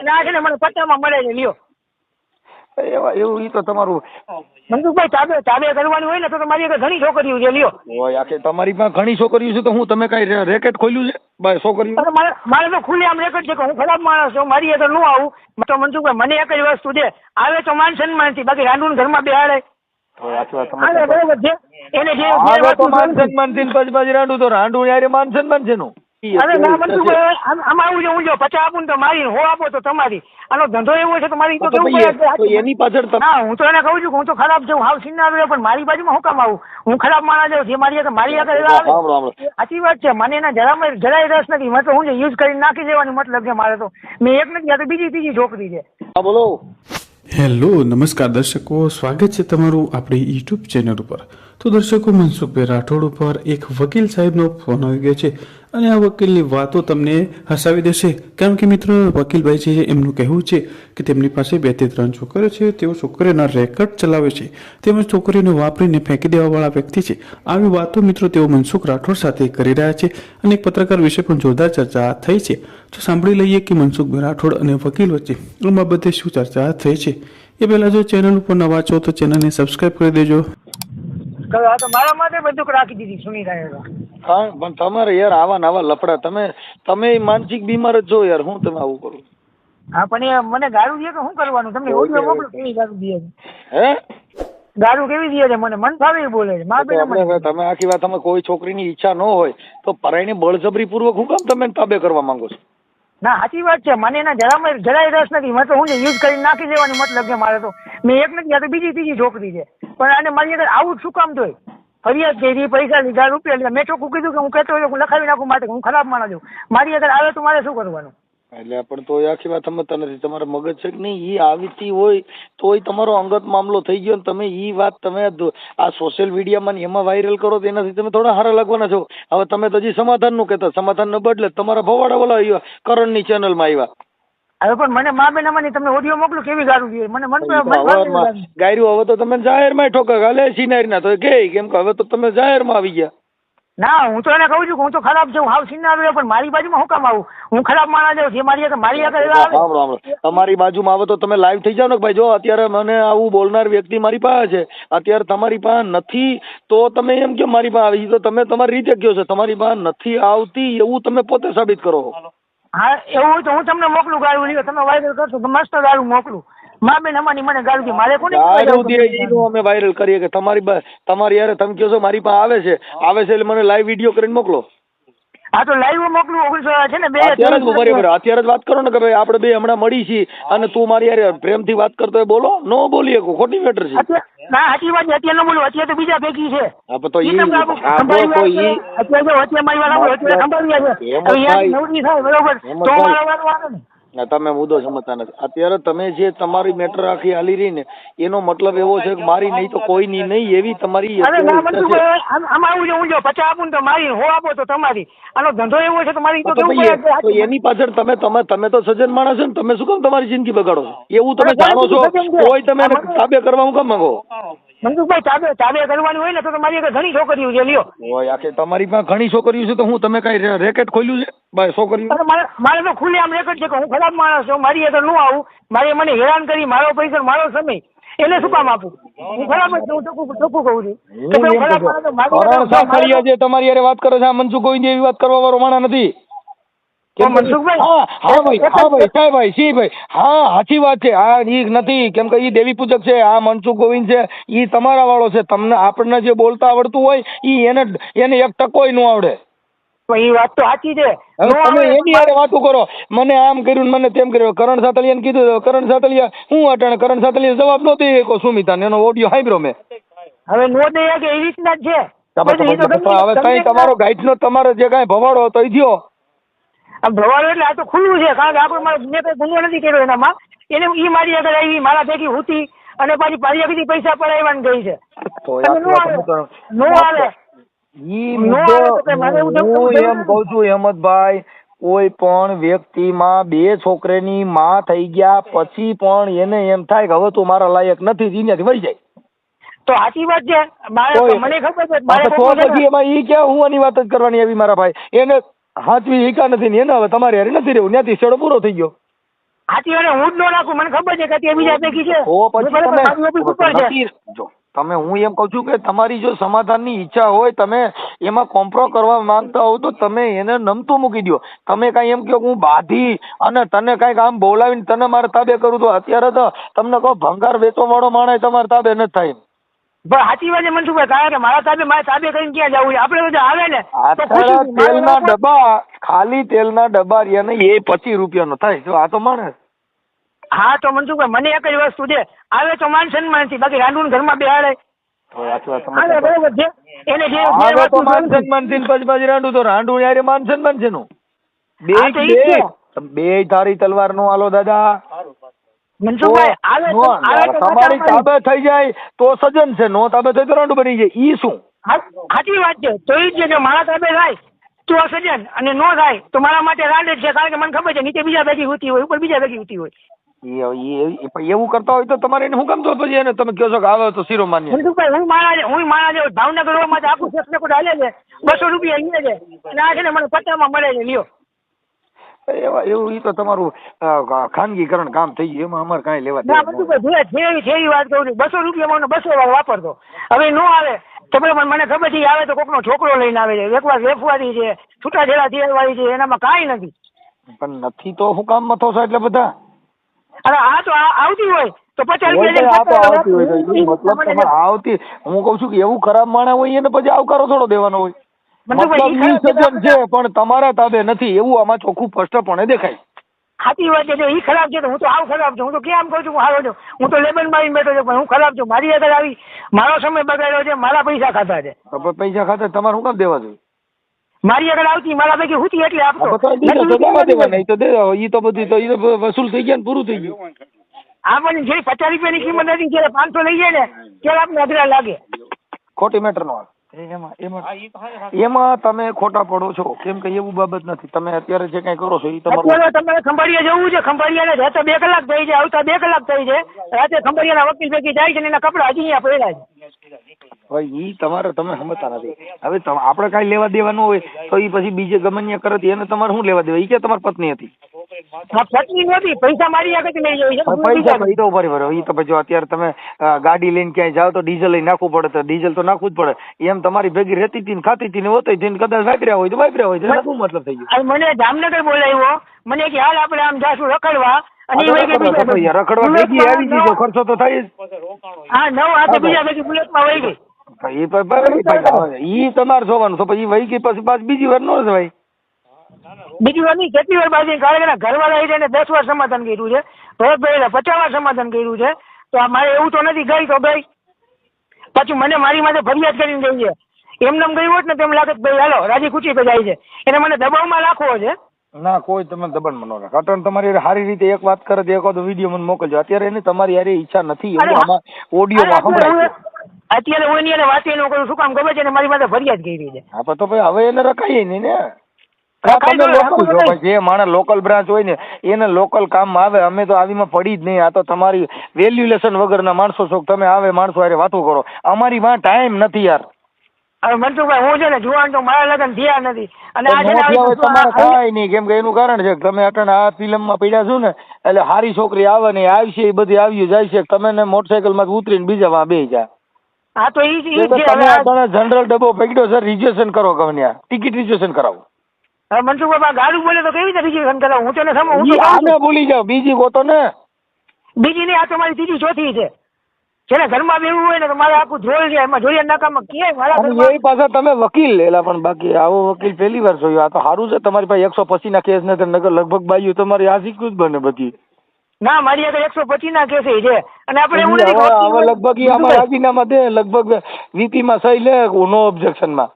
અને આ છે ને મને પત્રમાં મળે છે લ્યો. એવા એવું ઈ તો તમારું મનસુખભાઈ ચાબે ચાબે કરવાની હોય ને તો તમારી આગળ ઘણી છોકરીઓ છે લ્યો. ઓય આખે તમારી પાસે ઘણી છોકરીઓ છે તો હું તમે કઈ રેકેટ ખોલ્યું છે? ભાઈ છોકરીઓ? મારે મારે તો ખુલ્લે આમ રેકેટ છે કે હું ખરાબ માણસ છું મારી આગળ ન આવું. તો મનસુખભાઈ મને એક જ વસ્તુ છે આવે તો માન સન્માનથી બાકી રાંડુન ઘરમાં બેહાડે. એને જે માન. સન્માનથી પછી પાછી રાંડું તો રાંડું યારે માન સન્માન છે નું. અરે ના મનસુખભાઈ આમ આમ આવું છે હું જો પચાસ આપું તો મારી હો આપો તો તમારી. આનો ધંધો એવો છે તો તો તો કેવું પડે? એની પાછળ તમે હું તો એને કહું છું કે હું તો ખરાબ છું હાવ સિન્નાર પણ મારી બાજુમાં હું કામ આવું? હું ખરાબ માણસ છું જે મારી આગળ મારી આગળ સાચી વાત છે મને એના જરામાં જરાય રસ નથી. મતલબ હું જે યુઝ કરીને નાખી દેવાની મતલબ છે મારે તો. મેં એક નથી આ તો બીજી ત્રીજી છોકરી છે. હા બોલો. હેલો નમસ્કાર દર્શકો. સ્વાગત છે તમારું આપણી યુટ્યુબ ચેનલ ઉપર. તો દર્શકો, મનસુખભાઈ રાઠોડ ઉપર એક વકીલ સાહેબનો ફોન આવી ગયો છે અને આ વકીલની વાતો તમને હસાવી દેશે. કારણ કે મિત્રો, વકીલભાઈ છે, એમનું કહેવું છે કે તેમની પાસે બેથી ત્રણ છોકરીઓ છે, તેઓ છોકરીઓના રેકર્ડ ચલાવે છે. તેમજ છોકરીઓને વાપરીને ફેંકી દેવાવાળા વ્યક્તિ છે. આવી વાતો મિત્રો તેઓ મનસુખ રાઠોડ સાથે કરી રહ્યા છે અને એક પત્રકાર વિશે પણ જોરદાર ચર્ચા થઈ છે. તો સાંભળી લઈએ કે મનસુખભાઈ રાઠોડ અને વકીલ વચ્ચે આ બાબતે શું ચર્ચા થઈ છે. એ પહેલાં જો ચેનલ ઉપર નવા છો તો ચેનલને સબસ્ક્રાઈબ કરી દેજો. આ તો મારા માટે બંદૂક રાખી દીધી સુની હા પણ તમારે યાર આવા નવા લફડા તમે તમે માનસિક બીમાર જ છો યાર હું તમે આવું કરું? હા પણ એ મને ગાળું દે તો શું કરવાનું? તમને ઓડિયો મોકલો કેવી ગાળું દે. હે? દારૂ કેવી દે છે? મને મન ફાવે બોલે છે. મા તો બેન આપણે તમે આખી વાત તમે કોઈ છોકરીની ઈચ્છા ન હોય તો પરાઈને બળજબરી પૂર્વક હું કામ તમે તાબે કરવા માંગો છો? ના, સાચી વાત છે. મને એના જરામાં જરાય રસ નથી. મતલબ હું યુઝ કરીને નાખી દેવાની મતલબ છે મારે તો. મેં એક નથી, આ બીજી, ત્રીજી છોકરી છે. પણ આને મારી અંદર આવું શું કામ તોય ફરિયાદ કરી, પૈસા લીધા, રૂપિયા લીધા. મેં ચોખ્ખું કીધું કે હું કહેતો હું લખાવી નાખું માટે હું ખરાબ માણસ છું. મારી આગળ આવે તો મારે શું કરવાનું? એટલે પણ તો એ આખી વાત સમજતા નથી. તમારા મગજ છે કે નહીં? ઈ આવીતી હોય તોય તમારો અંગત મામલો થઈ ગયો ને તમે ઈ વાત તમે આ સોશિયલ મીડિયામાં એમાં વાયરલ કરો તો એનાથી તમે થોડા હારા લાગવાના છો. હવે તમે તો હજી સમાધાનનું કહેતા. સમાધાન ન બદલે તમારા ભવાડા વાળા આવ્યા કરણની ચેનલમાં આવ્યા હવે પણ મને મા બેન અમારી તમને ઓડિયો મોકલું કેવી ગાળું દે મને મન ગાયરું હવે તો તમે જાહેરમાં ઠોકા ગાલે સિનારીના તો કે કેમ કે હવે તો તમે જાહેરમાં આવી ગયા. ના હું તો એને કહું છું કે હું તો ખરાબ છું હાવ સિન્નાર પણ મારી બાજુમાં હું કામ આવું? હું ખરાબ માણસ છું જે મારી આગળ મારી આગળ આવે? સાંભળો સાંભળો. તમારી બાજુમાં આવે તો તમે લાઈવ થઈ જાઓ ને ભાઈ જો અત્યારે મને આવું બોલનાર વ્યક્તિ મારી પાસે છે અત્યારે તમારી પાસે નથી તો તમે એમ કે મારી પાસે આવી? તો તમે તમારી રીતે કહો છો તમારી પાસે નથી આવતી એવું તમે પોતે સાબિત કરો. હા એવું હોય તો હું તમને મોકલું ગાયું તમે વાયરલ કરશો તો મસ્ત ગાયું મોકલું. મા બેન અમારી મને ગાળું મારે કોને દારૂ દે ઈનું અમે વાયરલ કરીએ કે તમારી તમારી યાર તમે કહો છો મારી પાસે આવે છે. આવે છે એટલે મને લાઈવ વીડિયો કરીને મોકલો. હા તો લાઈવ મોકલું ઓગણીસો છે ને બે અત્યારે જ બરાબર અત્યારે જ વાત કરો ને કે ભાઈ આપણે બે હમણાં મળી છીએ અને તું મારી યારે પ્રેમથી વાત કરતો હોય બોલો. ન બોલીએ ખોટી મેટર છે. ના સાચી વાત અત્યારે ન બોલું. અત્યારે તો બીજા ભેગી છે. હા તો ઈ. અત્યારે અત્યારે મારી વાત અત્યારે સંભાળી છે હેમંતભાઈ- હવે યાર નવરી થાય બરોબર? તો તમે મુદ્દો સમજતા નથી. અત્યારે તમે જે તમારી મેટર આખી હાલી રહી ને એનો મતલબ એવો છે કે મારી નહીં તો કોઈની નહીં એવી તમારી એની પાછળ તમે તમે તમે તો સજ્જન માણસ છો ને તમે શું કામ તમારી જિંદગી બગાડો એવું તમે જાણો છો? કોઈ તમે તાબે કરવા હું કામ માંગો? મનસુખભાઈ ચાબે ચાબે કરવાની હોય ને તો તમારી આગળ ઘણી છોકરીઓ છે લ્યો. ઓય આખે તમારી પાસે ઘણી છોકરીઓ છે તો હું તમે કઈ રેકેટ ખોલ્યું છે? ભાઈ છોકરીઓ? મારે મારે તો ખુલ્લે આમ રેકેટ છે કે હું ખરાબ માણસ છું મારી આગળ ન આવું. મારે મને હેરાન કરી મારો પૈસા મારો સમય. એને શું કામ આપું? હું ખરાબ જ છું હું ચોખ્ખું ચોખ્ખું કહું છું. તમારી હારે વાત કરો છો મનસુખ ગોવિંદ એવી વાત કરવા વાળો માણસ નથી. સાચી વાત છે. આ ઈ નથી. કેમ કે ઈ દેવી પૂજક છે આ મનસુખ ગોવિંદ છે. ઈ તમારા વાળો છે. તમને આપણને જે બોલતા આવડતું હોય ઈ એને એને એક ટકોયનું આવડે. એ વાત તો સાચી છે. તમે એની હારે વાતો કરો. મને આમ કર્યું મને તેમ કર્યું. કરણ સાતલિયાને કીધું કરણ સાતલિયા હું અટાણે? કરણ સાતલિયા જવાબ નહોતો એ સુમિતા એનો ઓડિયો સાંભળ્યો મેં. હવે નો દે કે એ રીતના જ છે. તમે પછી એ તો તમે- ગમે- હવે ગમે તઈ તમારો તમારે જે કાંઈ ભવાડો હતો એ દ્યો. ભવાડો એટલે આ તો ખુલ્લું છે કારણ કે આપણે મારે મેં કઈ ગુનો નથી કર્યો એનામાં. એને ઈ મારી આગળ આવી મારા ભેગી હુતી અને પાછી મારી આગળથી પૈસા પડાવવાની ગઈ છે. નો મારે એવું હું એમ કહું છું હેમંતભાઈ કોઈ પણ વ્યક્તિમાં બે છોકરીની માં થઈ ગયા પછી પણ એને એમ થાય કે હવે તું મારા લાયક નથી અહીંયાથી વળી જાય. તો સાચી વાત છે. મારે મને ખબર છે મારે. એમાં ઈ કે હું આની વાત જ કરવાની આવી મારા ભાઈ? એને હાથવી એકા નથી ને એને હવે તમારે હારે નથી રહેવું. ત્યાંથી છેડો પૂરો થઈ ગયો. હાથી અને હું જ ન નાખું મને ખબર છે કે તે બીજા પૈકી છે. તો પછી મારી તમે ઓફિસ ઉપર છે. જો તમે હું એમ કહું છું કે તમારી જો સમાધાનની ઈચ્છા હોય તમે એમાં કોમ્પ્રો કરવા માંગતા હો તો તમે એને નમતું મૂકી દો તમે કાંઈ એમ કહો હું બાધી અને તને કાંઈક આમ બોલાવીને તને મારે તાબે કરું તો અત્યારે તો તમને કહો ભંગાર વેચવા વાળો માણસ તમારે તાબે નથી થાય પણ સાચી વાત મનસુખભાઈ કારણ કે મારા તાબે મારા તાબે કરીને ક્યાં જવું છે? આપણે બધા આવે ને તેલના ડબ્બા ખાલી તેલના ડબ્બા રહ્યા ને એ પચીસ રૂપિયાનો થાય જો આ તો માણસ. હા તો મનસુખભાઈ મને એક જ વસ્તુ છે આવે તો માન સન્માનથી બાકી રાંડુન ઘરમાં બેહાડે. બરોબર છે એને જે જે હવે તો વસ્તુ માન જોઈતી. સન્માનથી ને પછી પછી રાંડું તો રાંડું યારે માન સન્માન છે નું બે. બે તારી તલવાર નો આલો દાદા મનસુખભાઈ આવે નો, તો આવે તો તમારી તાબે થઈ જાય તો સજન છે નો તાબે થઈ તો રાંડું બની જાય ઈ શું? સાચી વાત છે. તો ઈ છે કે મારા તાબે થાય તો સજન અને નો થાય તો મારા માટે રાંડ છે કારણ કે મને ખબર છે નીચે બીજા ભેગી હોતી હોય ઉપર બીજા ભેગી હોતી હોય. એવું કરતા હોય તો તમારે એને હું કામ તો પછી એને? તમે કહો છો કે આવે તો શીરો માન્ય. હું મારા હું મારા જેવો ભાવનગરમાં આખું શેખ કોટ હાલે છે. બસો રૂપિયા અહીંયા છે. અને આ છે ને મને પચાસમાં મળે છે લ્યો. એવા એવું ઈ તો તમારું ખાનગીકરણ કામ થઈ ગયું. એમાં અમારે કાંઈ લેવા ના જે જેવી જેવી વાત કહું છું. બસો રૂપિયામાં મને બસો વાર વાપરતો હવે નો આવે. તમે મને મને ખબર છે આવે તો કોકનો છોકરો લઈને આવે છે. એકવાર વેફવારી છે છૂટાછેડા થયેલવાળી છે એનામાં કાંઈ નથી. પણ નથી તો હું કામ મથો છો એટલે બધા? અરે આ તો આ આવતી હોય. તો પચાસ રૂપિયા આવતી હું કહું છું કે એવું ખરાબ માણસ હોય એને પછી આવકારો થોડો દેવાનો હોય. મતલબ સજ્જન છે પણ તમારા તાબે નથી એવું આમાં ચોખ્ખું સ્પષ્ટપણે દેખાય. સાચી વાત છે એ ખરાબ છે તો હું તો આવ ખરાબ છું હું તો કેમ કહું છું હું હારો છું હું તો લેબન મારી બેઠો છું પણ હું ખરાબ છું મારી આગળ આવી મારો સમય બગાડ્યો છે મારા પૈસા ખાતા છે. પૈસા ખાતા તમારે શું કામ દેવા જોઈએ? મારી આગળ આવતી મારા પૈકી હુતી એટલે આપતો. નહીં તો દેવા ઈ તો દે ઈ તો બધું તો ઈ તો વસૂલ થઈ ગયા ને પૂરું થઈ ગયું. આપણને જે પચાસ રૂપિયાની કિંમત હતી જ્યારે પાંચસો લઈ જાય ને ત્યારે આપણે અઘરા લાગે. ખોટી મેટર નો. એમાં તમે ખોટા પડો છો. કેમ કે એવું બાબત નથી. તમે અત્યારે જે કઈ કરો છો એ તમારું તમારે ખંભાળિયા જવું છે. ખંભાળિયાને રાતે બે કલાક થઈ છે આવતા બે કલાક થઈ છે રાતે ખંભાળિયાના વકીલ ભેગી જાય છે એના કપડા હજી અહીંયા પડ્યા છે. ભાઈ ઈ તમારે તમે સમજતા નથી. હવે તમ- આપણે કાંઈ લેવા દેવાનું હોય તો ઈ પછી બીજે ગમન્ય કરે એને તમારે શું લેવા દેવા? ઈ કે તમારી પત્ની હતી? પૈસા મારી આગળ લઈ પૈસા તો તો પછી જો અત્યારે તમે ગાડી લઈને ક્યાંય જાઓ તો ડીઝલ લઈને નાખવું પડે તો ડીઝલ તો નાખવું જ પડે. એમ તમારી ભેગી રહેતી હતી ખાતી હતી ને હોતી હતી કદાચ વાપર્યા હોય તો વાપર્યા હોય તો. શું મતલબ થઈ ગયો? મને જામનગર બોલાવ્યો. મને કે હાલ આપણે આમ જાશું રખડવા. અને એ તો રખડવા. તો ભેગી આવી ગઈ ખર્ચો તો થાય જ. હા નવ હાથે બીજા ભેગી બુલેટમાં વહી ગઈ. તો તો ભાઈ, ઈ તમારે જોવાનું. તો પછી વહી ગઈ પછી બીજી વાર નો જવાય બીજી વાર નહીં કેટલી વાર બાજી કારણ કે ઘરવાળા આવી એને દસ વાર સમાધાન કર્યું છે. ભરતભાઈ પચાસ વાર સમાધાન કર્યું છે. તો આ મારે એવું તો નથી ગઈ તો ગઈ. પછી મને મારી માથે ફરિયાદ કરીને ગઈ છે. એમને એમ ગઈ હોત ને તેમ લાગે ભાઈ હાલો રાજી ખુશી પે જાય છે. એને મને દબાવમાં રાખવો છે. ના કોઈ તમે દબાણ મનો રાખો. અટણ તમારી સારી રીતે એક વાત કરે તો એક વાર વીડિયો મને મોકલજો. અત્યારે એની તમારી યારે ઈચ્છા નથી. ઓડિયો એવું ઓડિયોમાં અત્યારે સંભળાય હું- અત્યારે હું એની એને વાત એનું કરું શું કામ ખબર છે? ને મારી માથે ફરિયાદ કરી છે. હા તો ભાઈ હવે એને રખાય નહીં ને. જે માણસ લોકલ બ્રાન્ચ હોય ને એને લોકલ કામ આવે અમે તો આવીમાં પડી જ નહીં. આ તો તમારી વેલ્યુલેશન વગરના માણસો છો તમે આવે માણસો હારે વાતો કરો. અમારી માં ટાઈમ નથી યાર. હવે મનસુખભાઈ હું છે ને જુવાન તો મારા લગ્ન થયા નથી. અને આ છે ને મોટી હવે તમારે થાય નહીં કેમ કે એનું કારણ છે તમે અટણ આ ફિલ્મમાં પડ્યા છો ને એટલે હારી છોકરી આવે ને આવશે એ બધી આવી જાય છે. તમે ને મોટરસાયકલમાં ઉતરીને બીજા માં બે જાય હા તો તમે જનરલ ડબ્બો પકડ્યો સર રિઝર્વેશન કરો ગમે ટિકિટ રિઝર્વેશન કરાવો. હવે મનસુખભાઈ બા ગાડું બોલે તો કેવી રીતે રિઝર્વેશન કરાવું? હું તને એને હું તો. આને ભૂલી જાઓ બીજી ગોતો ને. બીજી નહીં આ તો મારી ત્રીજી ચોથી છે. જેને ઘરમાં બેવું હોય ને તો મારે આખું ધ્રોલ છે એમાં જોઈએ નાકામાં કે મારા એ પાછા તમે વકીલ લેલા પણ બાકી આવો વકીલ પહેલી વાર જોયો આ તો સારું છે તમારી પાસે એકસો પચીસ ના કેસ ને નગર લગભગ બાયું તમારી આ શીખવું જ બને બધી. ના મારી આગળ એકસો પચીસ ના કેસે છે અને આપણે એવું નથી લગભગ રાજીનામા દે લગભગ વીપી માં સહી લે નો ઓબ્જેક્શનમાં.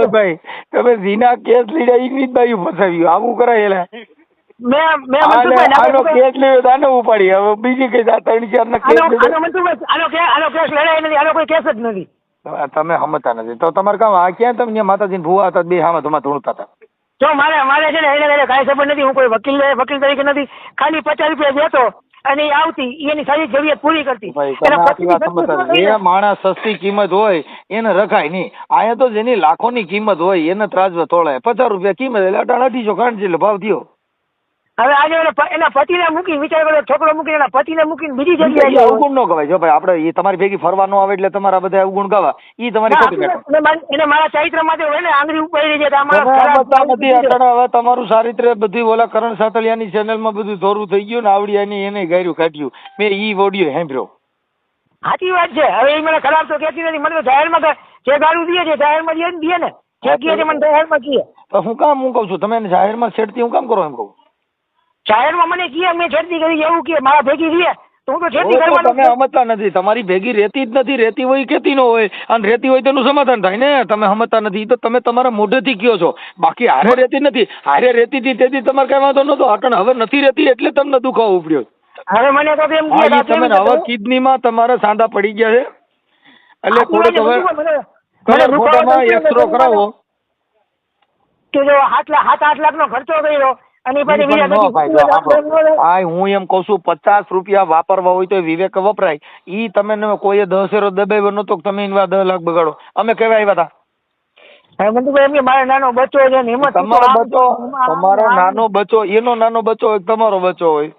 તમે. કેસ લીધા જ ફસાવ્યું. આવું આને કેસ તો આને ઉપાડી. હવે બીજી કઈ ત્રણ ચાર ના કેસ આનો કેસ નથી આનો કોઈ કેસ જ નથી. તમે સમજતા નથી. તો તમારે કામ આ ક્યાં તમે માતાજી ભૂવા હતા બે હામાં તમારે ધૂણતા હતા? જો મારે મારે છે ને એને કાંઈ ખબર નથી હું કોઈ વકીલ વકીલ તરીકે નથી. ખાલી પચાસ રૂપિયા દેતો અને આવતી એની સારી જરૂરિયાત પૂરી કરતી. જે માણસ સસ્તી કિંમત હોય એને રખાય નહીં. અહીંયા તો જેની લાખોની કિંમત હોય એને ત્રાસ તોડાય. પચાસ રૂપિયા કિંમત એટલે અઢાર અઢીસો કાંઠી એટલે ભાવ થયો. હવે આજે એના પતિને મૂકી વિચાર કરો છોકરો મૂકીને એના પતિને મૂકીને બીજી જગ્યાએ જાય. અવગુણ ન કહેવાય જો ભાઈ આપણે એ તમારી ભેગી ફરવા ન આવે એટલે તમારા બધા અવગુણ ગાવા. એ તમારી ખોટી એને મારા ચારિત્ર માટે હોય ને આંગળી ઉપાડી છે અમારા નથી અટણ હવે તમારું ચારિત્ર બધી ઓલા કરણ સાતલિયાની ચેનલમાં બધું ધોરું થઈ ગયું ને આવડિયાની એને ગાયરું કાઢ્યું. મેં ઈ ઓડિયો સાંભળ્યો. સાચી વાત છે. હવે એ મને ખરાબ તો કહેતી નથી. મને તો જાહેરમાં જે ગાળું દે છે જાહેરમાં દે ને દે ને. જે કહે છે મને જાહેરમાં કહે તો હું કામ હું કહું છું? તમે જાહેરમાં છેડતી હું કામ કરો એમ કહું? જાહેરમાં મને કહે મેં છેડતી કરી એવું કે મારા ભેગી રહે. તો હું તો છેડતી કરવાનો તમે સમજતા નથી. તમારી ભેગી રહેતી જ નથી. રહેતી હોય કેતી નો હોય. અને રહેતી હોય તેનું સમાધાન થાય ને. તમે સમજતા નથી. તો તમે તમારા મોઢેથી કયો છો. બાકી હારે રહેતી નથી. હારે રહેતી હતી તેથી તમારે કઈ વાંધો નતો અટણ હવે નથી રહેતી એટલે તમને દુખાવો ઉપડ્યો. હવે મને તો એમ કહે ઈ તમે હવે કિડનીમાં તમારા સાંધા પડી ગયા છે. એટલે થોડુંક તમે ફોટામાં એક્સરો કરાવો. કે જો આઠ લાખ સાત આઠ લાખ નો ખર્ચો કર્યો અને એ બીજા. આ હું એમ કઉ છું પચાસ રૂપિયા વાપરવા હોય તો વિવેક વપરાય. ઈ તમે કોઈ કોઈએ દસ એરો દબાવ્યો નતો તમે એના દસ લાખ બગાડો. અમે કેવા આવ્યા હતા નાનો બચ્ચો છે ને એમાં તમારો બચ્ચો તમારો નાનો બચ્ચો એનો નાનો બચ્ચો હોય તમારો બચ્ચો હોય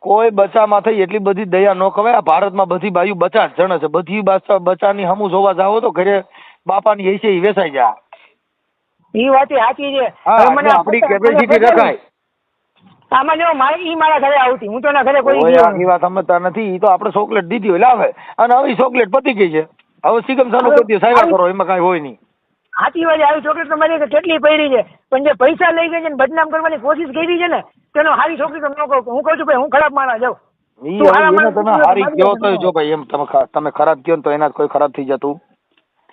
કોઈ બચ્ચામાં થઈ એટલી બધી દયા ન કવાય આ ભારતમાં બધી બાયુ બચા જ જણે છે. બધી બચ્ચા બચ્ચાની હમુ જોવા જાવ તો ઘરે બાપાની હૈસે એ વેસાઈ જાય. એ વાત સાચી છે. મને આપણી કેપેસિટી રખાય. આમાં જો મારે ઈ મારા ઘરે આવતી. હું તો એના ઘરે કોઈ કોઈ વાત સમજતા નથી. ઈ તો આપણે ચોકલેટ દીધી હોય લાવે. અને હવે ચોકલેટ પતી ગઈ છે. હવે સિગમ ચાલુ કરી દે સાયવા કરો એમાં કાંઈ હોય નહીં. સાચી વાત આવી છોકરી તમારી કેટલી પડી છે. પણ જે પૈસા લઈ ગઈ છે ને બદનામ કરવાની કોશિશ કરી છે ને તેનો હારી છોકરી તો ન કહું. હું કહું છું ભાઈ હું ખરાબ માણસ જાઉં તમે હારી કયો તો જો ભાઈ એમ તમે તમે ખરાબ કયો તો એના કોઈ ખરાબ થઈ જતું.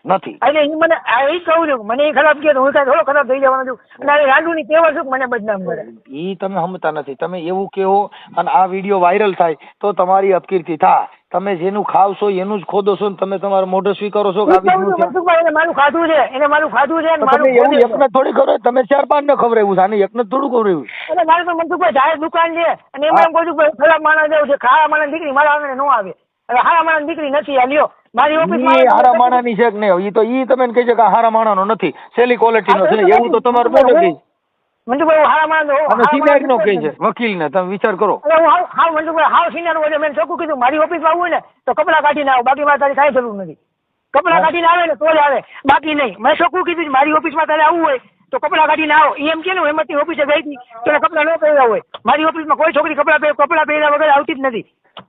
નથી. એટલે એ મને ઈ કહું છું મને એ ખરાબ કે હું કાંઈ થોડો ખરાબ થઈ જવાનો છું. અને આ રાંડુની તેવર છું મને બદનામ કરે? એ તમે સમજતા નથી. તમે એવું કહો અને આ વીડિયો વાયરલ થાય તો તમારી અપકીર્તિ થાય તમે જેનું ખાવશો એનું જ ખોદો છો ને તમે તમારો મોઢો સ્વીકારો છો કે મારું ખાધું છે એને મારું ખાધું છે મારું તમે એવું એકને થોડી કરો તમે ચાર પાંચ ને ખબર એવું આને એકને થોડું ખબર એટલે મારે તો મનસુખભાઈ જાહેર દુકાન છે અને એમાં એમ કહું છું ખરાબ માણસ જેવું છે ખારા માણસ દીકરી મારા આવે ન આવે. હવે હારા માણસ દીકરી નથી આ લ્યો. મારી ઓફિસ ઈ હારા માણાની છે કે નહીં? ઈ તો ઈ તમે કહે છે કે હારા માણાનો નથી. સેલી ક્વોલિટીનો છે એવું તો તમારે બોલે કે મનસુખભાઈ હારા માણસ અને સિનિયર નો કહે છે વકીલ ને તમે વિચાર કરો. હું હાવ હાવ હાવ સિનિયર હોય મેં ચોખ્ખું કીધું મારી ઓફિસમાં આવું હોય ને તો કપડા કાઢીને આવું બાકી મારે તારી કાંઈ જરૂર નથી. કપડા કાઢીને આવે ને તો જ આવે. બાકી નહીં. મેં ચોખ્ખું કીધું મારી ઓફિસમાં તારે આવવું હોય તો કપડા કાઢીને આવો. એમ કે ને હેમંતની ઓફિસે ગઈ હતી તો કપડાં ન પહેર્યા હોય. મારી ઓફિસમાં કોઈ છોકરી કપડા પહેર કપડા પહેર્યા વગર આવતી જ નથી. હા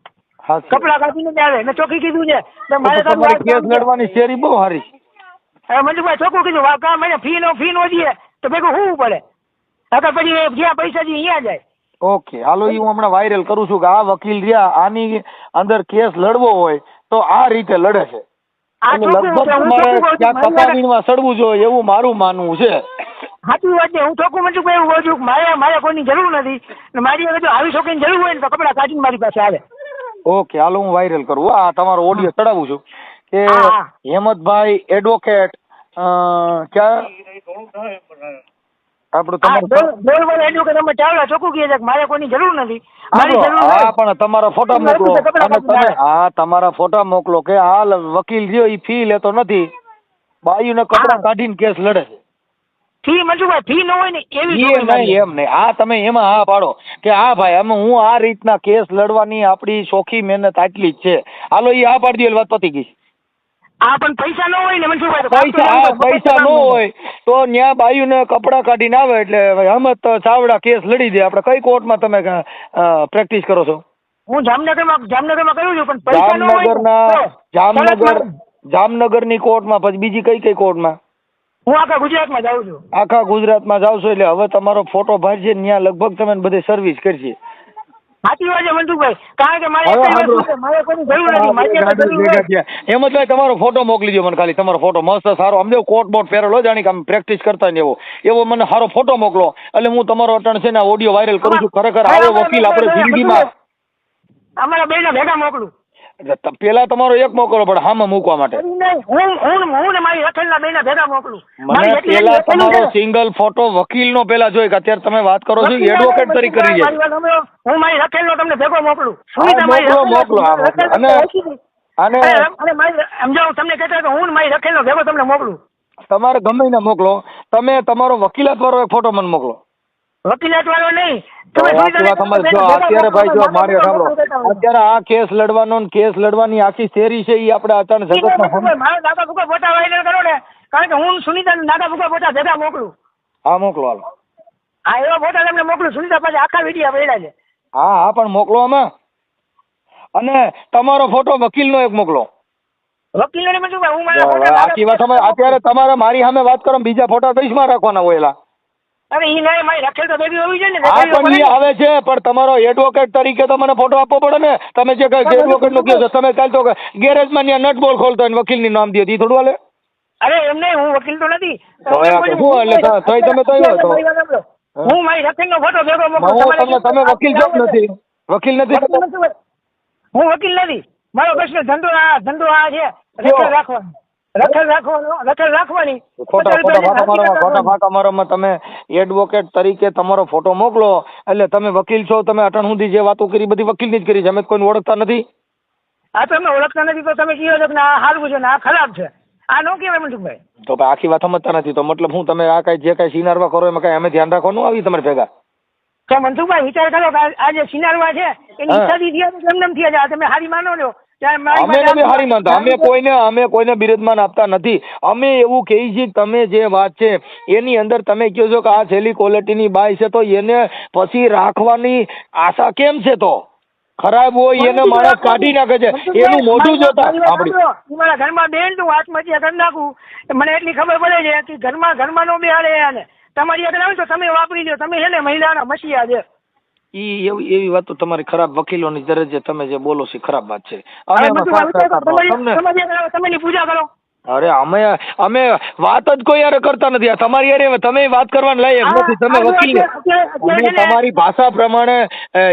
કપડાં કાઢીને જ આવે. મેં ચોખ્ખી કીધું છે. તમારી કેસ લડવાની શેરી બહુ સારી. હવે મંજુભાઈ ચોખ્ખું કીધું. વા કામ એને ફી નો ફી નો દઈએ તો ભેગું હોવું પડે. નકર પછી એ જ્યાં પૈસા જઈએ અહીંયા જાય. ઓકે હાલો એ હું હમણાં વાયરલ કરું છું કે આ વકીલ રહ્યા આની અંદર કેસ લડવો હોય તો આ રીતે લડે છે. લગભગ તમારે. ક્યાંક કપાવીમાં સડવું જોઈએ એવું મારું માનવું છે. સાચી વાત છે હું ચોખ્ખું મનસુખભાઈ એવું કહું છું કે મારે મારે કોઈની જરૂર નથી. મારી આગળ જો આવી છોકરીની જરૂર હોય ને તો કપડાં કાઢીને મારી પાસે આવે. ઓકે હાલો હું વાયરલ કરું. આ તમારો ઓડિયો ચડાવું છું. કે. હેમંતભાઈ એડવોકેટ ક્યાં? આપણું તમારું ચાવડા ચોખ્ખું કહે છે મારે કોની જરૂર નથી. મારી જરૂર હા પણ તમારા ફોટા મોકલો. અને તમે હા તમારા ફોટા મોકલો કે હાલ વકીલ રહ્યો એ ફી લેતો નથી. બાયુને કપડાં. કાઢીને કેસ લડે છે. ફી મનસુખભાઈ ફી ન હોય ને એવી એ નહીં એમ નહીં. આ તમે એમાં હા પાડો કે હા ભાઈ અમે હું આ રીતના કેસ લડવાની આપણી ચોખ્ખી મહેનત આટલી જ છે. હાલો એ હા પાડી દો વાત પતી ગઈ. આ પણ પૈસા ન હોય ને તો તો પૈસા કપડા કાઢી ને પૈસા ન હોય તો ન્યા બાયુને કપડાં કાઢીને આવે એટલે હમત ચાવડા કેસ લડી દે. આપણે કઈ કોર્ટમાં તમે પ્રેક્ટિસ કરો છો? હું જામનગરમાં જામનગરમાં કહ્યું છું પણ પૈસા ન હોય ને. જામનગરની જામનગરની કોર્ટમાં પછી બીજી કઈ કઈ કોર્ટમાં? હું આખા ગુજરાતમાં જાઉં છું. આખા ગુજરાતમાં જાવશો એટલે હવે તમારો ફોટો ભરશે ને ત્યાં લગભગ તમે બધે સર્વિસ કરશે. સાચી વાત છે મનસુખભાઈ કારણ કે મારે હવે એકલી સાંભળો. છે, મારે કોઈની જરૂર નથી. મારી આગળ જરૂર હોય. હેમંતભાઈ તમારો ફોટો મોકલી દો મને ખાલી. તમારો ફોટો મસ્ત સારો. આમ દેવો કોટ બોટ પહેરેલો જાણી કે આમ પ્રેક્ટિસ કરતા ને એવો. એવો મને સારો ફોટો મોકલો. એટલે હું તમારો અટણ છે ને ઓડિયો વાયરલ કરું છું. ખરેખર આવો વકીલ આપણે જિંદગીમાં અમારા બેના ભેગા મોકલું. એટલે પેલા તમારો એક મોકલો પણ હામાં મૂકવા માટે. હું હું હું ને મારી રખેલના બેયને ભેગા મોકલું. મને પેલા તમારો સિંગલ ફોટો વકીલનો પેલા જોઈ કે અત્યારે તમે વાત કરો છો એડવોકેટ તરીકે કરી હું મારી રખેલનો તમને ભેગો મોકલું. સુનિતા મારી મોકલો, અને-. અને અને મારી સમજાવું તમને કહેતા કે હું મારી રખેલનો ભેગો તમને મોકલું. તમારે ગમે ને મોકલો. તમે તમારો વકીલાત વાળો એક ફોટો મને મોકલો. વકીલાત વાળો નહીં તમે આખી વાત સુનિતાને જો અત્યારે ભાઈ જો મારે સાંભળો. મોકલો, મોકલો. અત્યારે આ કેસ લડવાનો ને કેસ લડવાની આખી છે એ આપણે અચાનક જગતમાં મારા દાદા ભૂકા ફોટા વાયરલ કરો ને કારણ કે હું સુનિતા દાદા ભૂકા ફોટા ભેગા મોકલું. હા મોકલો હાલો. હા એવા ફોટા તમને મોકલું. સુનિતા પાસે આખા વીડિયો પડ્યા છે. હા હા પણ મોકલો આમાં. અને તમારો ફોટો વકીલનો એક મોકલો. વકીલ ને હું મારા ફોટા આખી વાત અત્યારે તમારે મારી સામે વાત કરો બીજા ફોટા દઈશમાં રાખવાના હોય એલા. અરે ઈ નહીં મારી રખેલ તો બેબી હોવી જોઈએ ને હા પણ એ આવે છે પણ તમારો એડવોકેટ તરીકે તો મને ફોટો આપવો પડે ને. તમે જે કઈ એડવોકેટનું કહો છો તમે કાલ તો ગેરેજમાં ત્યાં નટ બોલ ખોલતો હોય વકીલની નામ દે ઈ થોડું હાલે. અરે એમ નહીં હું વકીલ તો નથી. શું એટલે તોય તમે તો. હું. મારી રખેલ નો ફોટો ભેગો મોકલું. તમને તમે વકીલ નથી. વકીલ નથી. હું વકીલ નથી. મારો પ્રશ્ન ધંધો આ ધંધો આ છે. રાખવાનો. રખેલ રાખવાનો રખેલ રાખવાની. ખોટા ખોટા ફાટા મારો ખોટા ફાટા મારોમાં તમે એડવોકેટ તરીકે તમારો ફોટો મોકલો એટલે તમે વકીલ છો તમે અટણ સુધી જે વાતો કરી બધી વકીલની જ કરી છે. અમે કોઈને ઓળખતા નથી. આ તમે ઓળખતા નથી તો તમે કહો છો કે આ સારું છે ને આ ખરાબ છે? આ નો કહેવાય મનસુખભાઈ. તો ભાઈ આખી વાત સમજતા નથી તો મતલબ હું તમે આ કઈ જે કઈ સિનારવા કરો એમાં કઈ અમે ધ્યાન રાખવાનું આવી તમારે ભેગા? તો મનસુખભાઈ વિચાર કરો કે આ- જે સિનારવા છે એની હા. ઈચ્છાથી થયા તમે હારી માનો મારી અમે નથી હારી માનતા. અમે કોઈને અમે કોઈને બિરદમાન આપતા નથી. અમે એવું કહીએ છીએ તમે જે વાત છે એની અંદર તમે કહો છો કે આ છેલ્લી ક્વોલિટીની બાય છે તો એને પછી રાખવાની આશા કેમ છે તો? ખરાબ હોય એને માણસ કાઢી નાખે છે. એનું મોઢું જોતા. વાત. ઈ મારા ઘરમાં બેન તું આત્મહત્યા કરી નાખું. મને એટલી ખબર પડે છે કે ઘરમાં ઘરમાં નો બેહાડે અને તમારી આગળ આવે તો તમે વાપરી દો તમે છે ને મહિલાના મસીયા છે. ઈ એવી એવી વાત તો તમારી ખરાબ વકીલોની દરજ્જે તમે જે બોલો છો ખરાબ વાત છે. તમને પૂજા કરો. અરે અમે અમે વાત જ કોઈ યારે કરતા નથી. આ તમારી યારે તમે વાત કરવાની લાયક નથી. તમે વકીલ. અમે તમારી ભાષા પ્રમાણે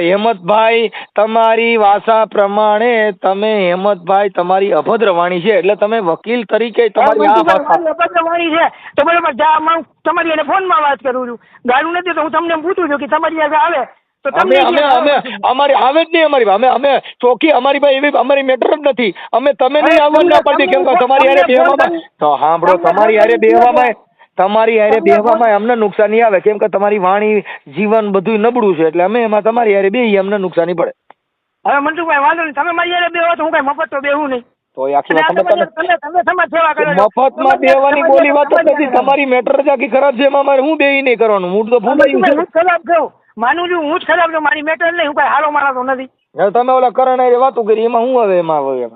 હેમતભાઈ તમારી ભાષા પ્રમાણે તમે હેમંતભાઈ તમારી અભદ્ર વાણી છે. એટલે તમે વકીલ તરીકે તમારી આ ભાષા અભદ્ર વાણી છે. તો બરાબર તમારી એને ફોનમાં વાત કરું છું. ગાળું નથી તો હું તમને પૂછું છું કે તમારી આગળ આવે. અમે અમે અમે અમારી આવે જ નહીં અમારી અમે અમે ચોખી અમારી પાસે એવી અમારી મેટર જ નથી. અમે તમે નહીં આવવા ના પડતી. કેમ કે તમારી હારે બેહવામાં તો સાંભળો તમારી હારે બેહવામાં તમારી હારે બેહવામાં અમને નુકસાની આવે. કેમ કે તમારી વાણી જીવન બધું નબળું છે. એટલે અમે એમાં તમારી હારે બેહી અમને નુકસાની પડે. હવે મનસુખભાઈ વાંધો નહીં. તમે મારી હારે બેહો તો હું કઈ મફત તો બેહું નહીં. તો એ આખી. મફતમાં તમારી- બોલી વાત નથી. તમારી- તમારી મેટર જ આખી ખરાબ છે. એમાં મારે હું બેહી નહીં કરવાનું? હું તો ખરાબ છું. માનું છું હું જ ખરાબ છું મારી મેટર નહીં હું કઈ હારો માણસો નથી. હવે તમે ઓલા કરણ એ વાત કરી એમાં હું હવે એમાં હવે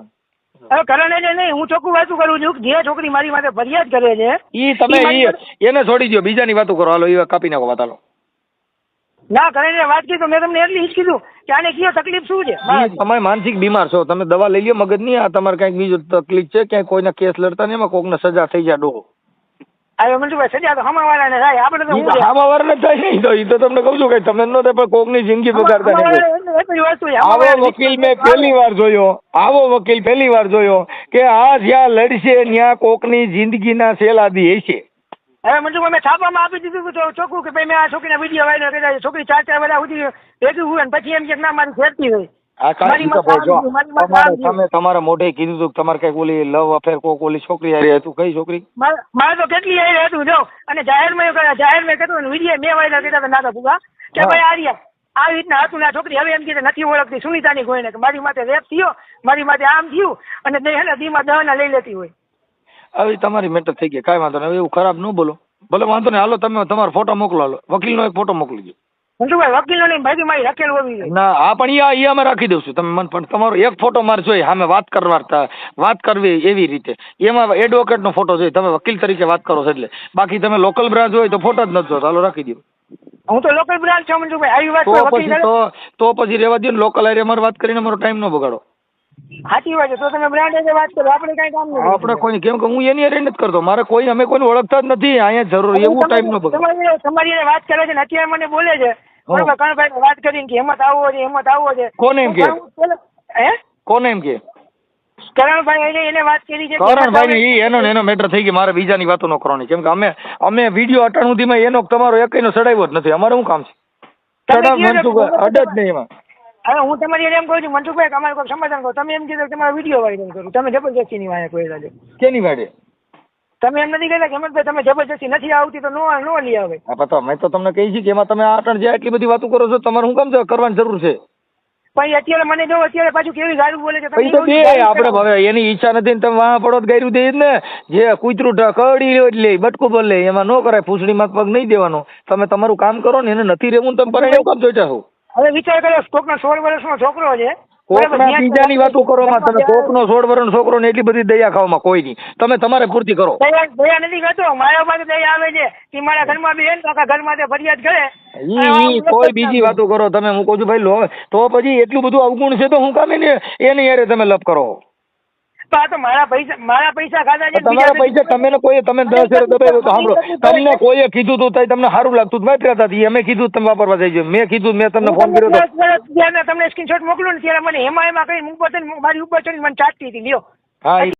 હવે કરણ એ નહીં હું ચોખ્ખું વાતું કરું છું જે છોકરી મારી માટે ફરિયાદ કરે છે ઈ તમે એને છોડી દો બીજાની વાતો કરો હાલો એ કાપી નાખો વાત હાલો. ના કરણ વાત કીધું મેં તમને એટલી જ કીધું કે આને કયો તકલીફ શું છે? તમે માનસિક બીમાર છો તમે દવા લઈ લ્યો મગજની આ તમારે કંઈક બીજું તકલીફ છે ક્યાંય કોઈના કેસ લડતા નહીં એમાં કોકને સજા થઈ જાય ડોહો. હવે મનસુખભાઈ સજા તો હમાવાળાને થાય આપણે તો ઈ હું તો છે આમાં વાર થાય નહીં તો ઈ તો તમને કહું છું કે તમને નો થાય પણ કોકની જિંદગી બગાડતા નહીં. હમાવાળા. આવો વકીલ મેં પહેલી વાર જોયો આવો વકીલ પહેલી વાર જોયો કે આ જ્યાં લડશે ત્યાં કોકની જિંદગીના સેલાદી હશે. હવે મંજુભાઈ મેં છાપામાં આપી દીધું તો ચોખ્ખું કે ભાઈ મેં આ છોકરીના વીડિયો વાયરલ કર્યા છોકરી ચાર ચાર બધા સુધી ભેગી હોય ને પછી એમ કે ના મારી ફેરતી હોય. આ કાંઈ માં ભાઈ જો માં કામ તમારે તમે તમારા મોઢે કીધું હતું કે તમારે કંઈક ઓલી લવ અફેર કોક ઓલી છોકરી આવી હતું કઈ છોકરી? મારે તો કેટલી આવી હતું જો. અને જાહેરમાં મેં જાહેર જાહેરમાં કહેતું વીડિયો મેં વાયરલ કીધા હતા નાના ભૂગા કે ભાઈ આર્યા આવી રીતના હતું ને આ છોકરી. હવે એમ કે નથી ઓળખતી સુનિતાની કોઈને કે મારી માથે રેપ થયો મારી માથે આમ થયું અને તે હેને દીમાં દહના લઈ લેતી હોય. આવી તમારી મેટર થઈ ગઈ કાંઈ વાંધો નહીં. એવું ખરાબ ન બોલો. ભલે વાંધો નહીં હાલો તમે તમારો ફોટો મોકલો હાલો. વકીલનો એક ફોટો મોકલી દો મનસુખભાઈ વકીલો નહીં ભાઈ મારી રખેલ હોવી જોઈએ. ના હા પણ ઈ અમે રાખી દઉં છું. તમે મને પણ તમારો એક ફોટો મારે જોઈએ સામે વાત કરવા વાત કરવી એવી રીતે. એમાં એડવોકેટનો ફોટો જોઈએ તમે વકીલ તરીકે વાત કરો છો એટલે. બાકી તમે લોકલ બ્રાન્ચ હોય તો ફોટો જ નથી જોતો. હાલો રાખી દો હું તો લોકલ બ્રાન્ચ છું મનસુખભાઈ આવી વાત તો પછી? તો તો પછી રહેવા દો ને લોકલ એરિયા મારે વાત કરીને મારો ટાઈમ ન બગાડો. સાચી વાત છે. તો તમે બ્રાન્ડ વિશે વાત કરો આપણે કઈ કામ નથી આપણે કોઈ કેમ કે હું એની નથી કરતો. મારે કોઈ અમે કોઈને ઓળખતા જ નથી. અહીંયા જરૂર એવું ટાઈમ નો બગાડો તમારી વાત કરે છે ને અત્યારે મને બોલે છે. બરોબર કણભાઈ વાત કરીને કે હિંમત આવો છે હિંમત આવો છે. કોને એમ કે? હે કોને એમ કે? કરણભાઈ એને એને વાત કરી છે કરણભાઈ ઈ એનો એનો મેટર થઈ ગયો. મારે બીજાની વાતો ન કરવાની. કેમ કે અમે અમે વીડિયો અટાણું એનો તમારો એકનો સડાવ્યો જ નથી. અમારે શું કામ છે? સડાવ મનસુખ અડ જ નહીં એમાં. હવે હું તમારી એને એમ કહું છું કે અમારે કોઈ સમાધાન કરો. તમે એમ કીધું તમારા વીડિયો વાયરલ કરું તમે જબરજસ્તીની વાયા કોઈ રાજે કેની વાડે તમે એમ નથી કહેતા કે હેમંતભાઈ તમે જબરજસ્તી નથી આવતી તો નો નો લઈ આવે. હા તો મેં તો તમને કહી છે કે એમાં તમે આ ત્રણ જે આટલી બધી વાતો કરો છો તમારે શું કામ કરવાની જરૂર છે. પણ અત્યારે મને જો અત્યારે પાછું કેવી ગાળું બોલે છે પછી તો બે આપણે હવે એની ઈચ્છા નથી ને તમે વાહ પડો તો દે ને. જે કૂતરું ઢ- લે બટકું બોલે એમાં નો કરાય પૂંછડીમાં પગ નહીં દેવાનો. તમે તમારું કામ કરો ને એને નથી રહેવું તમે પર એવું કામ જોઈતા છો હવે વિચાર કરો કોકનો સોળ વર્ષનો છોકરો છે. કોકના બીજાની વાતો કરો તમે કોકનો સોળ વર્ષનો છોકરો ને એટલી બધી દયા ખાવામાં કોઈ નહીં. તમે તમારે પૂર્તિ કરો. દયા દયા નથી કરતો. મારા પાસે દયા આવે છે. કે મારા ઘરમાં બી તો ઘરમાં તે ફરિયાદ કરે. ઈ કોઈ બીજી વાતો કરો. તમે હું કહું છું ભાઈ લો તો પછી એટલું બધું અવગુણ છે તો હું કામ એને એની યારે તમે લપ કરો. મારા પૈસા મારા પૈસા ખાધા છે તમારા પૈસા તમે કોઈ તમે દસ હજાર દબાવ્યો તો સાંભળો. તમને કોઈએ કીધું તું તમને સારું લાગતું હતું વાપર્યા હતા અમે કીધું તમે વાપરવા જઈ મેં કીધું મેં તમને ફોન કર્યો તો તમને સ્ક્રીનશોટ મોકલું ને ત્યારે મને એમાં એમાં કઈ ઉપર થઈને મારી ઉપર ચડીને મને ચાટતી હતી. લ્યો. હા